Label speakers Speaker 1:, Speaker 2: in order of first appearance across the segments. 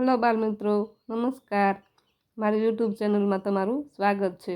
Speaker 1: Hello બાલ મિત્રો, નમસ્કાર. મારી યુટ્યુબ ચેનલમાં તમારું સ્વાગત છે.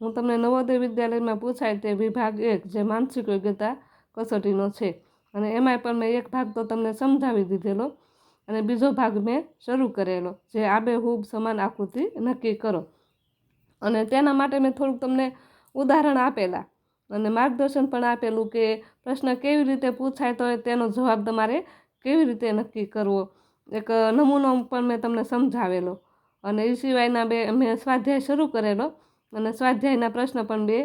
Speaker 1: હું તમને નવોદય વિદ્યાલયમાં પૂછાય તે વિભાગ એક, જે માનસિક યોગ્યતા કસોટીનો છે. અને એમાંય પણ મેં એક ભાગ તો તમને સમજાવી દીધેલો. અને બીજો ભાગ મેં શરૂ કરેલો, જે આબેહૂબ સમાન આકૃતિ નક્કી કરો. અને તેના માટે મેં થોડુંક તમને ઉદાહરણ આપેલા. અને માર્ગદર્શન પણ આપેલું કે પ્રશ્ન કેવી રીતે પૂછાય તો તેનો જવાબ તમારે કેવી રીતે નક્કી કરવો. એક નમૂનો પણ મેં તમને સમજાવેલો. અને એ સિવાયના બે મેં સ્વાધ્યાય શરૂ કરેલો અને સ્વાધ્યાયના પ્રશ્ન પણ બે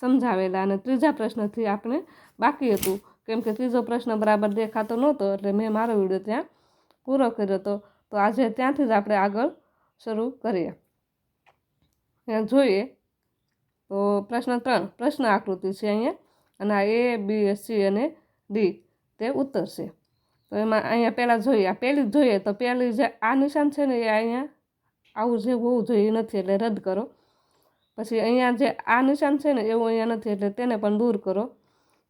Speaker 1: સમજાવેલા. અને ત્રીજા પ્રશ્નથી આપણે બાકી હતું. કેમ કે ત્રીજો પ્રશ્ન બરાબર દેખાતો નહોતો, એટલે મેં મારો વીડિયો ત્યાં પૂરો કર્યો હતો. તો આજે ત્યાંથી જ આપણે આગળ શરૂ કરીએ. ત્યાં જોઈએ તો પ્રશ્ન ત્રણ, પ્રશ્ન આકૃતિ છે અહીંયા. અને આ એ બી સી અને ડી તે ઉત્તર છે. તો એમાં અહીંયા પહેલાં જોઈએ. આ પહેલી જોઈએ તો પહેલી જે આ નિશાન છે ને એ અહીંયા આવું જે હોવું જોઈએ નથી, એટલે રદ કરો. પછી અહીંયા જે આ નિશાન છે ને એવું અહીંયા નથી, એટલે તેને પણ દૂર કરો.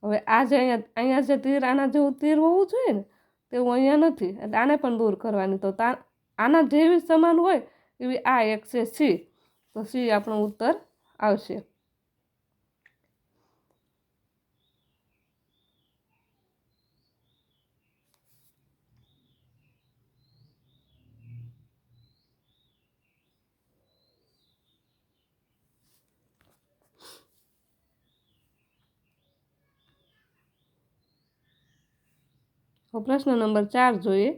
Speaker 1: હવે આ જે અહીંયા અહીંયા જે તીર, આના જેવું તીર હોવું જોઈએ ને, તેવું અહીંયા નથી, એટલે આને પણ દૂર કરવાની. તો તા આના જેવી સમાન હોય એવી આ એક છે સી. તો સી આપણો ઉત્તર આવશે. તો પ્રશ્ન નંબર ચાર જોઈએ.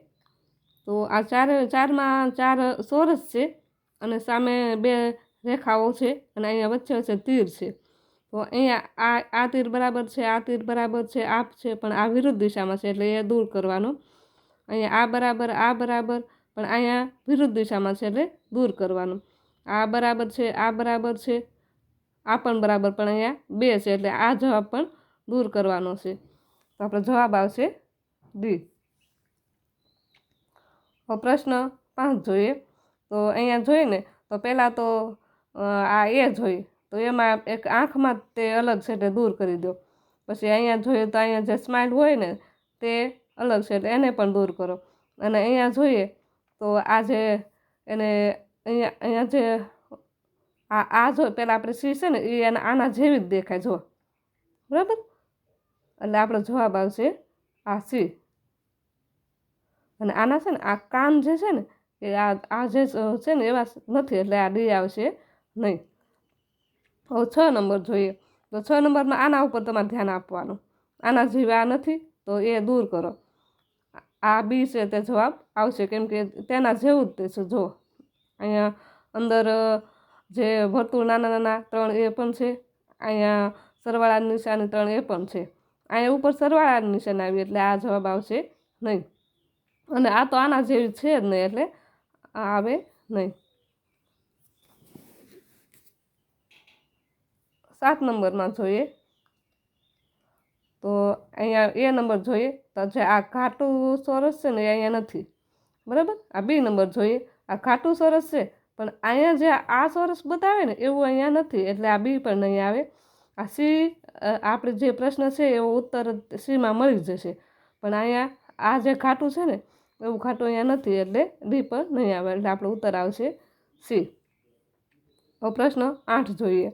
Speaker 1: તો આ ચાર, ચારમાં ચાર ચોરસ છે અને સામે બે રેખાઓ છે અને અહીંયા વચ્ચે વચ્ચે તીર છે. તો અહીંયા આ આ તીર બરાબર છે, આ તીર બરાબર છે, આપ છે, પણ આ વિરુદ્ધ દિશામાં છે એટલે એ દૂર કરવાનો. અહીંયા આ બરાબર આ બરાબર, પણ અહીંયા વિરુદ્ધ દિશામાં છે એટલે દૂર કરવાનું. આ બરાબર છે, આ બરાબર છે, આ પણ બરાબર, પણ અહીંયા બે છે એટલે આ જવાબ પણ દૂર કરવાનો છે. તો આપણો જવાબ આવશે ડી પ્રશ્ન પાંચ જોઈએ. તો અહીંયા જોઈએ ને, તો પહેલાં તો આ એ જોઈએ તો એમાં એક આંખમાં તે અલગ છે દૂર કરી દો. પછી અહીંયા જોઈએ તો અહીંયા જે સ્માઇલ હોય ને, તે અલગ છે એને પણ દૂર કરો. અને અહીંયા જોઈએ તો આ જે એને અહીંયા અહીંયા જે આ આ જો પહેલાં આપણે સી છે ને, એ એને આના જેવી જ દેખાય જો બરાબર? એટલે આપણો જવાબ આવશે આ સી. અને આના છે ને, આ કાન જે છે ને, એ આ આ જે છે ને, એવા નથી, એટલે આ ડી આવશે નહીં. હવે છ નંબર જોઈએ. તો છ નંબરમાં આના ઉપર તમારે ધ્યાન આપવાનું. આના જેવા નથી, તો એ દૂર કરો. આ બી છે તે જવાબ આવશે, કેમ કે તેના જેવું જ તે છે જો અહીંયા અંદર જે વર્તુળ નાના નાના ત્રણ એ પણ છે. અહીંયા સરવાળાની નિશાની ત્રણ એ પણ છે. અહીંયા ઉપર સરવાળાની નિશાન આવી એટલે આ જવાબ આવશે નહીં. અને આ તો આના જેવી છે જ નહીં એટલે આ આવે નહીં. સાત નંબરમાં જોઈએ. તો અહીંયા એ નંબર જોઈએ. તો જે આ ઘાટું સરસ છે ને એ અહીંયા નથી. બરાબર? આ બી નંબર જોઈએ. આ ઘાટું સરસ છે, પણ અહીંયા જે આ સરસ બતાવે ને એવું અહીંયા નથી. એટલે આ બી પણ નહીં આવે. આ સી આપણે જે પ્રશ્ન છે એવો ઉત્તર સીમાં મળી જશે. પણ અહીંયા આ જે ખાટું છે ને, એવું ખાટું અહીંયા નથી એટલે ડી પર નહીં આવે એટલે આપણો ઉત્તર આવશે સી. હવે પ્રશ્ન આઠ જોઈએ.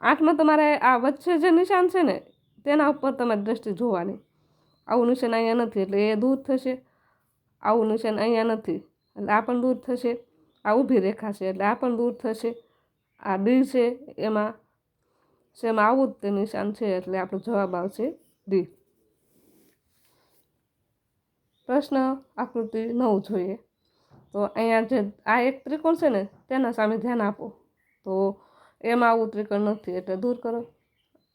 Speaker 1: આઠમાં તમારે આ વચ્ચે જે નિશાન છે ને, તેના ઉપર તમારી દ્રષ્ટિ જોવાની. આવું નિશાન અહીંયા નથી એટલે એ દૂર થશે. આવું નિશાન અહીંયા નથી એટલે આ પણ દૂર થશે. આ ઊભી રેખા છે એટલે આ પણ દૂર થશે. આ ડી છે એમાં શેમાં આવું જ તે નિશાન છે એટલે આપણો જવાબ આવશે ડી પ્રશ્ન આકૃતિ નવ જોઈએ. તો અહીંયા જે આ એક ત્રિકોણ છે ને, તેના સામે ધ્યાન આપો. તો એમાં આવું ત્રિકોણ નથી, એટલે દૂર કરો.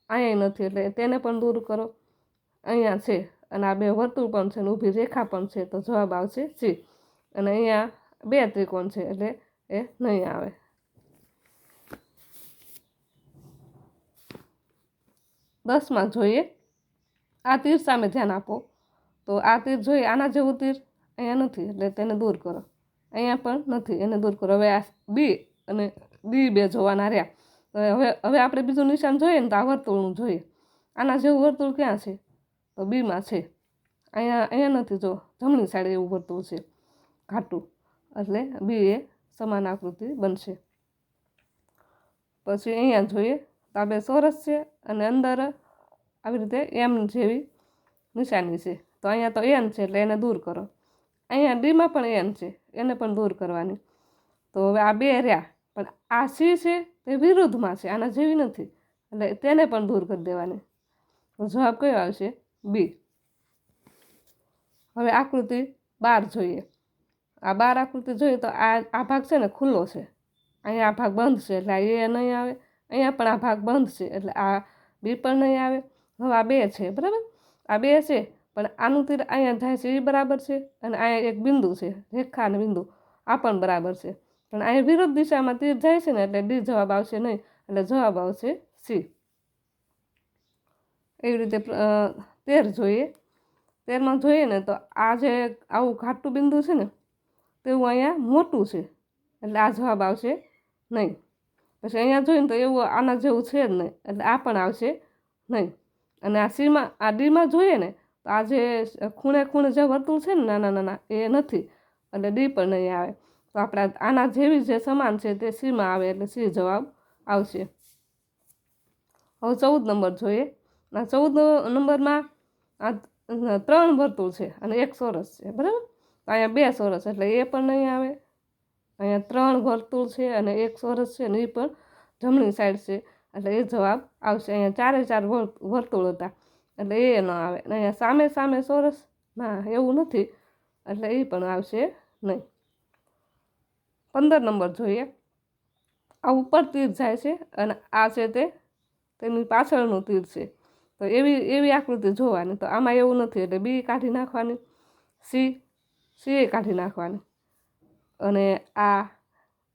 Speaker 1: અહીંયા નથી, એટલે તેને પણ દૂર કરો. અહીંયા છે, અને આ બે વર્તુળ પણ છે ને, ઊભી રેખા પણ છે, તો જવાબ આવશે સી અને અહીંયા બે ત્રિકોણ છે, એટલે એ નહીં આવે. દસમાં જોઈએ. આ તીર સામે ધ્યાન આપો. તો આ તીર જોઈએ, આના જેવું તીર અહીંયા નથી, એટલે તેને દૂર કરો. અહીંયા પણ નથી, એને દૂર કરો. હવે આ બી અને ડી બે જોવાના રહ્યા. હવે હવે આપણે બીજું નિશાન જોઈએ ને તો આ વર્તુળનું જોઈએ. આના જેવું વર્તુળ ક્યાં છે? તો બીમાં છે. અહીંયા અહીંયા નથી, જો, જમણી સાઈડે એવું વર્તુળ છે. ઘાટું. એટલે બી એ સમાન આકૃતિ બનશે. પછી અહીંયા જોઈએ. તો આ બે ચોરસ છે અને અંદર આવી રીતે એમ જેવી નિશાની છે. તો અહીંયા તો એન છે એટલે એને દૂર કરો. અહીંયા ડીમાં પણ એન છે, એને પણ દૂર કરવાની. તો હવે આ બે રહ્યા, પણ આ સી છે તે વિરુદ્ધમાં છે, આના જેવી નથી. એટલે તેને પણ દૂર કરી દેવાની. તો જવાબ કયો આવશે? બી. હવે આકૃતિ બાર જોઈએ. આ બાર આકૃતિ જોઈએ તો આ આ ભાગ છે ને ખુલ્લો છે. અહીંયા આ ભાગ બંધ છે એટલે આ એ નહીં આવે. અહીંયા પણ આ ભાગ બંધ છે, એટલે આ બી પણ નહીં આવે. હવે આ બે છે, બરાબર? આ બે છે, પણ આનું તીર અહીંયા જાય છે એ બરાબર છે, અને અહીંયા એક બિંદુ છે, રેખા અને બિંદુ. આ પણ બરાબર છે. પણ અહીંયા વિરુદ્ધ દિશામાં તીર જાય છે ને, એટલે ડી જવાબ આવશે નહીં, એટલે જવાબ આવશે સી. એવી રીતે તેર જોઈએ. તેરમાં જોઈએ ને, તો આ જે આવું ઘાટું બિંદુ છે ને, તેવું અહીંયા મોટું છે, એટલે આ જવાબ આવશે નહીં. પછી અહીંયા જોઈને તો એવું આના જેવું છે જ નહીં. એટલે આ પણ આવશે નહીં. અને આ સીમાં આ ડીમાં જોઈએ ને, તો આ જે ખૂણે ખૂણે જે વર્તુળ છે ને નાના નાના, એ નથી. એટલે ડી પણ નહીં આવે. તો આપણા આના જેવી જે સમાન છે તે સીમાં આવે એટલે સી જવાબ આવશે. હવે ચૌદ નંબર જોઈએ. આ ચૌદ નંબરમાં આ ત્રણ વર્તુળ છે અને એક ચોરસ છે. બરાબર? અહીંયા બે ચોરસ, એટલે એ પણ નહીં આવે. અહીંયા ત્રણ વર્તુળ છે અને એક ચોરસ છે ને એ પણ જમણી સાઈડ છે. એટલે એ જવાબ આવશે. અહીંયા ચારે ચાર વર્તુળ હતા. એટલે એ ન આવે. અને અહીંયા સામે સામે ચોરસ ના, એવું નથી. એટલે એ પણ આવશે નહીં. પંદર નંબર જોઈએ. આ ઉપર તીર જાય છે અને આ છે તે, તેની પાછળનું તીર છે. તો એવી એવી આકૃતિ જોવાની. તો આમાં એવું નથી. એટલે બી કાઢી નાખવાની. સી સી કાઢી નાખવાની. અને આ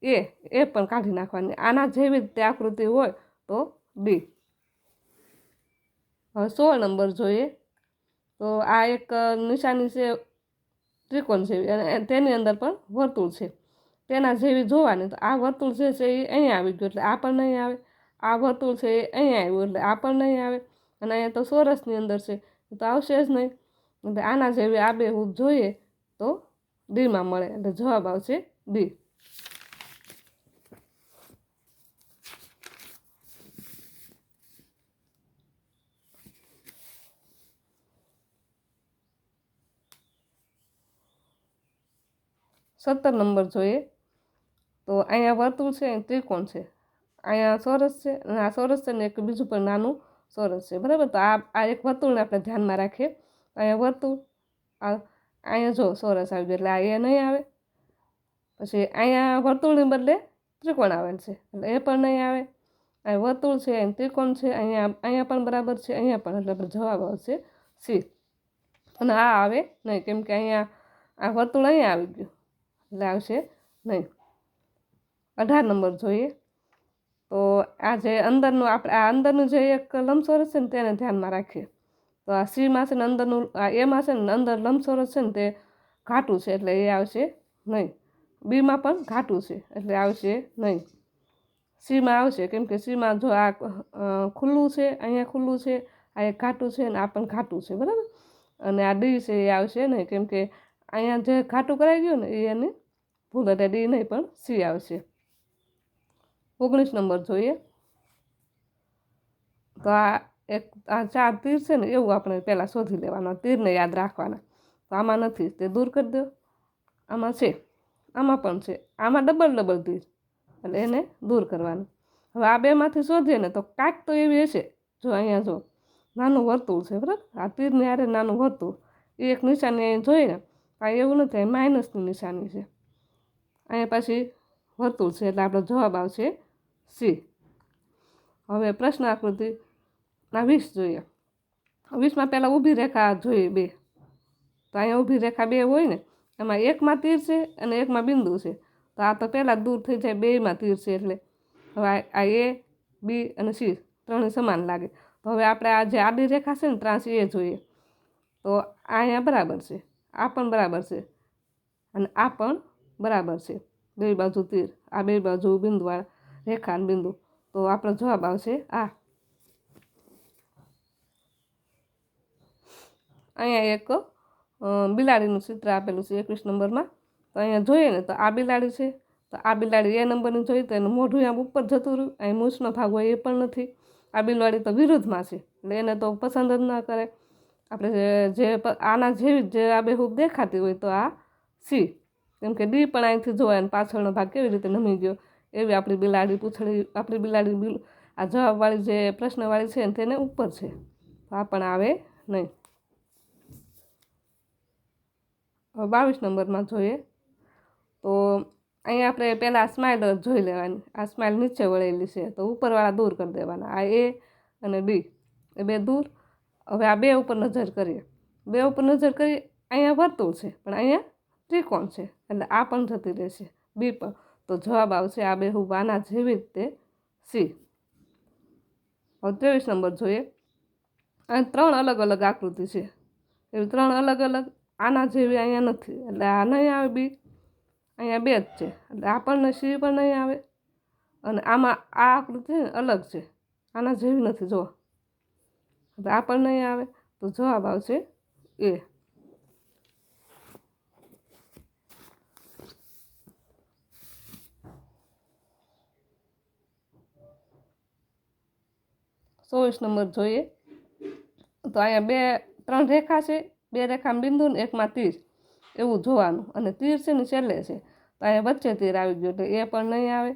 Speaker 1: એ એ પણ કાઢી નાખવાની. આના જેવી તે આકૃતિ હોય તો બી. હવે સોળ નંબર જોઈએ. તો આ એક નિશાની છે, ત્રિકોણ જેવી અને તેની અંદર પણ વર્તુળ છે. તેના જેવી જોવાની તો આ વર્તુળ જે છે એ અહીંયા આવી ગયું એટલે આ પણ નહીં આવે. આ વર્તુળ છે એ અહીંયા આવ્યું એટલે આ પણ નહીં આવે. અને અહીંયા તો સોરસની અંદર છે તો આવશે જ નહીં. એટલે આના જેવી આ બે હું જોઈએ તો ડીમાં મળે. એટલે જવાબ આવશે ડી સત્તર નંબર જોઈએ. તો અહીંયા વર્તુળ છે, અહીં ત્રિકોણ છે. અહીંયા ચોરસ છે અને આ ચોરસ છે ને એક બીજું પણ નાનું ચોરસ છે. બરાબર? તો આ આ એક વર્તુળને આપણે ધ્યાનમાં રાખીએ. અહીંયા વર્તુળ, આ અહીંયા જો ચોરસ આવી ગયો એટલે એ નહીં આવે. પછી અહીંયા વર્તુળની બદલે ત્રિકોણ આવેલ છે. એટલે એ પણ નહીં આવે. આ વર્તુળ છે અહીં ત્રિકોણ છે, અહીંયા અહીંયા પણ બરાબર છે, અહીંયા પણ. એટલે જવાબ આવશે સી. અને આ આવે નહીં, કેમ કે અહીંયા આ વર્તુળ અહીંયા આવી ગયું. એટલે આવશે નહીં. અઢાર નંબર જોઈએ. તો આ જે અંદરનું આપણે આ અંદરનું જે એક લંબચોરસ છે ને તેને ધ્યાનમાં રાખીએ. તો આ શ્રી છે ને અંદરનું આ એમાં છે ને અંદર લંબચોરસ છે ને તે ઘાટું છે એટલે એ આવશે નહીં. બીમાં પણ ઘાટું છે એટલે આવશે નહીં. શ્રીમાં આવશે કેમ કે શ્રીમાં જો આ ખુલ્લું છે, અહીંયા ખુલ્લું છે, આ એક ઘાટું છે ને આ પણ ઘાટું છે, બરાબર? અને આ ડી છે એ આવશે નહીં કેમ કે અહીંયા જે ઘાટું કરાઈ ગયું ને એ એની ભૂલ એટલે ડી નહીં પણ સી આવશે. ઓગણીસ નંબર જોઈએ. તો આ એક આ ચાર તીર છે ને, એવું આપણે પહેલાં શોધી લેવાના, તીરને યાદ રાખવાના. તો આમાં નથી, તે દૂર કરી દો. આમાં છે, આમાં પણ છે, આમાં ડબલ ડબલ તીર. એટલે એને દૂર કરવાનું. હવે આ બેમાંથી શોધીએ ને, તો કાંઈક તો એવી હશે. જો અહીંયા જો, નાનું વર્તુળ છે, બરાબર? આ તીરને આરે નાનું વર્તુળ. એ એક નિશાની અહીં જોઈએ ને આ એવું નથી માઇનસની નિશાની છે. અહીંયા પાછી વર્તુળ છે, એટલે આપણો જવાબ આવશે સી. હવે પ્રશ્ન આકૃતિ ના, વીસ જોઈએ. વીસમાં પહેલાં ઊભી રેખા જોઈએ બે. તો અહીંયા ઊભી રેખા બે હોય ને, એમાં એકમાં તીર છે અને એકમાં બિંદુ છે. તો આ તો પહેલાં દૂર થઈ જાય, બેમાં તીર છે એટલે. હવે આ એ, બી અને સી ત્રણે સમાન લાગે. તો હવે આપણે આ જે આડી રેખા છે ને, ત્રાસ એ જોઈએ. તો આ અહીંયા બરાબર છે. આ પણ બરાબર છે. અને આ પણ બરાબર છે. બે બાજુ તીર, આ બે બાજુ બિંદુવાળા રેખા અને બિંદુ. તો આપણો જવાબ આવશે આ. અહીંયા એક બિલાડીનું ચિત્ર આપેલું છે એકવીસ નંબરમાં. તો અહીંયા જોઈએ ને, તો આ બિલાડી છે. તો આ બિલાડી એ નંબરની જોઈએ તો એનું મોઢું આમ ઉપર જતું રહ્યું. અહીં મૂછનો ભાગ હોય એ પણ નથી. આ બિલાડી તો વિરુદ્ધમાં છે, એટલે એને તો પસંદ જ ના કરે. આપણે જે- આના જેવી જ જે આબેહૂબ દેખાતી હોય તો આ સી. કેમ કે ડી પણ અહીંથી જોવાય અને પાછળનો ભાગ કેવી રીતે નમી ગયો, એવી આપણી બિલાડી પૂછડી, આપણી બિલાડી બિલ, આ જવાબવાળી જે પ્રશ્નવાળી છે તેને ઉપર છે. આ પણ આવે નહીં. હવે બાવીસ નંબરમાં જોઈએ. તો અહીંયા આપણે પહેલાં સ્માઇલ જોઈ લેવાની. આ સ્માઇલ નીચે વળેલી છે. તો ઉપરવાળા દૂર કરી દેવાના. આ એ અને ડી એ બે દૂર. હવે આ બે ઉપર નજર કરીએ. બે ઉપર નજર કરીએ અહીંયા વર્તુળ છે, પણ અહીંયા ત્રિકોણ છે. એટલે આ પણ જતી રહેશે. બી પર તો જવાબ આવશે આ બે હું વાના જેવી રીતે સી. હવે ત્રેવીસ નંબર જોઈએ. આ ત્રણ અલગ અલગ આકૃતિ છે. એવી ત્રણ અલગ અલગ આના જેવી અહીંયા નથી. એટલે આ નહીં આવે બી. અહીંયા બે જ છે. એટલે આ પણ સી પણ નહીં આવે. અને આમાં આ આકૃતિ અલગ છે. આના જેવી નથી જો એટલે આ પણ નહીં આવે. તો જવાબ આવશે એ. ચોવીસ નંબર જોઈએ. તો અહીંયા બે, ત્રણ રેખા છે. બે રેખામાં બિંદુ ને એકમાં તીર એવું જોવાનું. અને તીર છે ને છેલ્લે છે. તો અહીંયા વચ્ચે તીર આવી ગયો. એટલે એ પણ નહીં આવે.